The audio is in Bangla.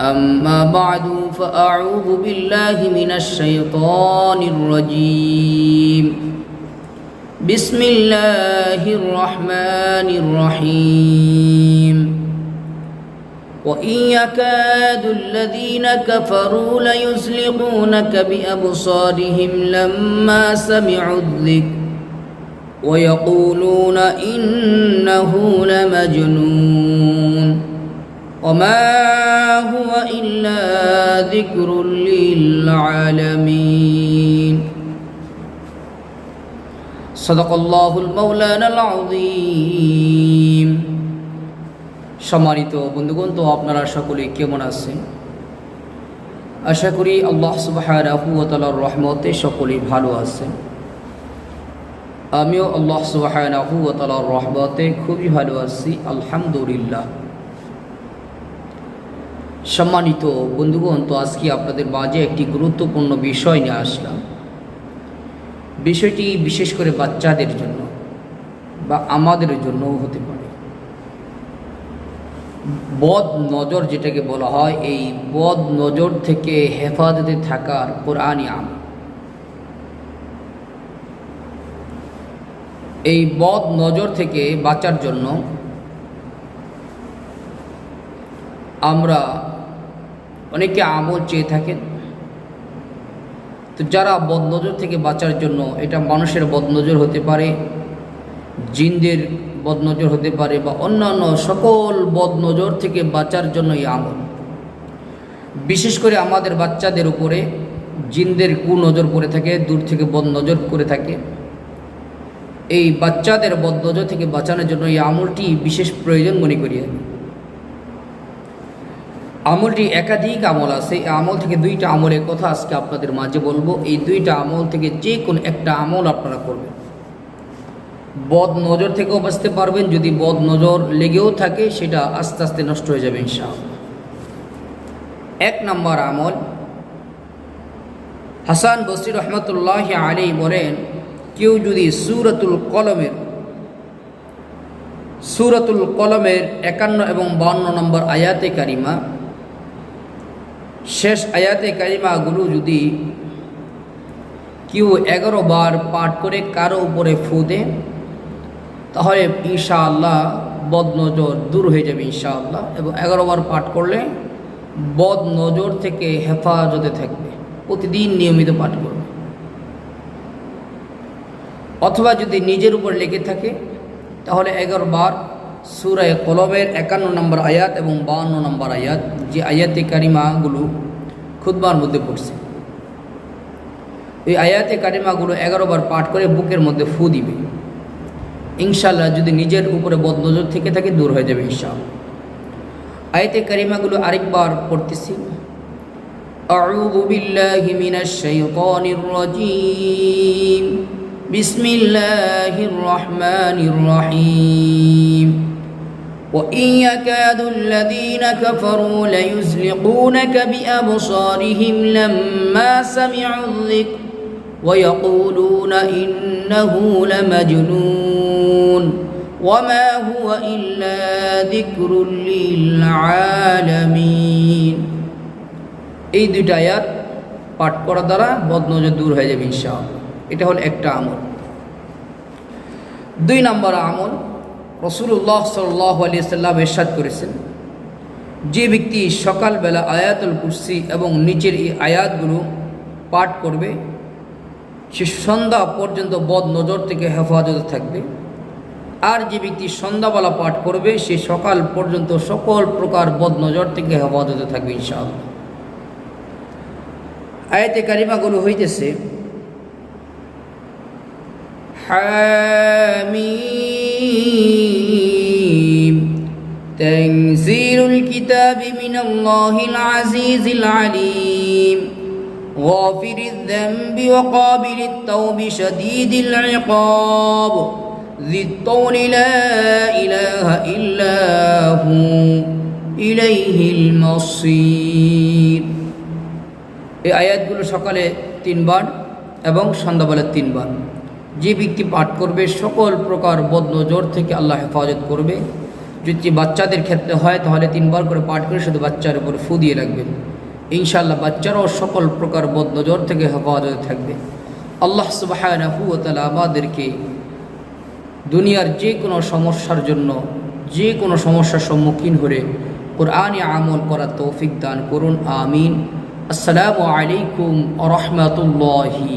أما بعد فأعوذ بالله من الشيطان الرجيم. بسم الله الرحمن الرحيم. وإن يكاد الذين كفروا ليزلقونك بأبصارهم لما سمعوا الذكر ويقولون إنه لمجنون. وما هو إلا ذكر للعالمين صدق الله المولانا العظيم সম্মানিত বন্ধুগণ তো আপনারা সকলে কেমন আছেন আশা করি আল্লাহ সুবাহর রহমতে সকলেই ভালো আছেন আমিও আল্লাহ সুবাহর রহমতে খুবই ভালো আছি আলহামদুলিল্লাহ সম্মানিত বন্ধুগণ, তো আজকে আপনাদের মাঝে একটি গুরুত্বপূর্ণ বিষয় নিয়ে আসলাম। বিষয়টি বিশেষ করে বাচ্চাদের জন্য বা আমাদের জন্যও হতে পারে। বদ নজর যেটাকে বলা হয়, এই বদ নজর থেকে হেফাজতে থাকার কোরআনই আম এই বদ নজর থেকে বাঁচার জন্য আমরা অনেকে আমল চেয়ে থাকেন। তো যারা বদনজর থেকে বাঁচার জন্য এটা মানুষের বদনজর হতে পারে, জিনদের বদনজর হতে পারে বা অন্যান্য সকল বদনজর থেকে বাঁচার জন্য এই আমল। বিশেষ করে আমাদের বাচ্চাদের উপরে জিনদের কুনজর পড়ে থাকে, দূর থেকে বদনজর করে থাকে। এই বাচ্চাদের বদনজর থেকে বাঁচানোর জন্য এই আমলটি বিশেষ প্রয়োজন মনে করি আমি। আমলটি একাধিক আমল আছে। এই আমল থেকে দুইটা আমলের কথা আজকে আপনাদের মাঝে বলব। এই দুইটা আমল থেকে যে কোনো একটা আমল আপনারা করবেন। বদ নজর থেকেও বাঁচতে পারবেন। যদি বদ নজর লেগেও থাকে, সেটা আস্তে আস্তে নষ্ট হয়ে যাবে ইনশাআল্লাহ। এক নম্বর আমল। হাসান বসির রহমতুল্লাহ আলী বলেন, কেউ যদি সুরতুল কলমের সুরতুল কলমের একান্ন এবং বান্ন নম্বর আয়াতে কারিমা শেষ আয়াতে কারিমাগুলো যদি কেউ এগারো বার পাঠ করে কারও উপরে ফু দেয় তাহলে ইনশাআল্লাহ বদ নজর দূর হয়ে যাবে ইনশাআল্লাহ এবং এগারো বার পাঠ করলে বদ নজর থেকে হেফাজতে থাকবে। প্রতিদিন নিয়মিত পাঠ করবে। অথবা যদি নিজের উপর লেগে থাকে, তাহলে এগারো বার সুরায় কলমের একান্ন নম্বর আয়াত এবং বাহান্ন নম্বর আয়াত যে আয়াতে কারিমাগুলো খুদবার মধ্যে পড়ছে এই আয়াতে কারিমাগুলো এগারো বার পাঠ করে বুকের মধ্যে ফু দিবে ইনশাল্লাহ যদি নিজের উপরে বদনজর থেকে থাকে দূর হয়ে যাবে ইনশাআল্লাহ আয়াতে কারিমাগুলো আরেকবার পড়তেছি أعوذ بالله من الشيطان الرجيم بسم الله الرحمن الرحيم وإن يكاد الذين كفروا ليزلقونك بأبصارهم لما سمعوا الذكر ويقولون إنه لمجنون وما هو إلا ذكر للعالمين এই দুইটা আয়াত পাঠ করা দ্বারা বদনজর দূর হয়ে যাবে ইনশাআল্লাহ এটা হলো একটা আমল দুই নম্বর আমল রসুল্লাহ সাল্লাহ আলি সাল্লাম এরশাদ করেছেন। যে ব্যক্তি সকালবেলা আয়াতুল কুরসি এবং নিচের এই আয়াতগুলো পাঠ করবে, সে সন্ধ্যা পর্যন্ত বদ নজর থেকে হেফাজত থাকবে। আর যে ব্যক্তি সন্ধ্যাবেলা পাঠ করবে, সে সকাল পর্যন্ত সকল প্রকার বদ নজর থেকে হেফাজতে থাকবে ইনশাআল্লাহ। আয়াতে কারিমাগুলো হইতেছে حميم تنزيل الكتاب من الله العزيز العليم غافر الذنب وقابل التوب شديد العقاب ذي الطول لا إله إلا هو إليه المصير এই আয়াতগুলো সকালে তিনবার এবং সন্ধ্যাবেলা তিনবার যে ব্যক্তি পাঠ করবে, সকল প্রকার বদনজর থেকে আল্লাহ হেফাজত করবে। যদি বাচ্চাদের ক্ষেত্রে হয়, তাহলে তিনবার করে পাঠ করে শুধু বাচ্চার উপর ফু দিয়ে রাখবেন। ইনশাআল্লাহ বাচ্চারাও সকল প্রকার বদনজর থেকে হেফাজতে থাকবে। আল্লাহ সুবাহ আমাদেরকে দুনিয়ার যে কোনো সমস্যার জন্য, যে কোনো সমস্যার সম্মুখীন হলে কোরআনে আমল করার তৌফিক দান করুন, আমিন। আসসালামু আলাইকুম আ রহমতুল্লাহি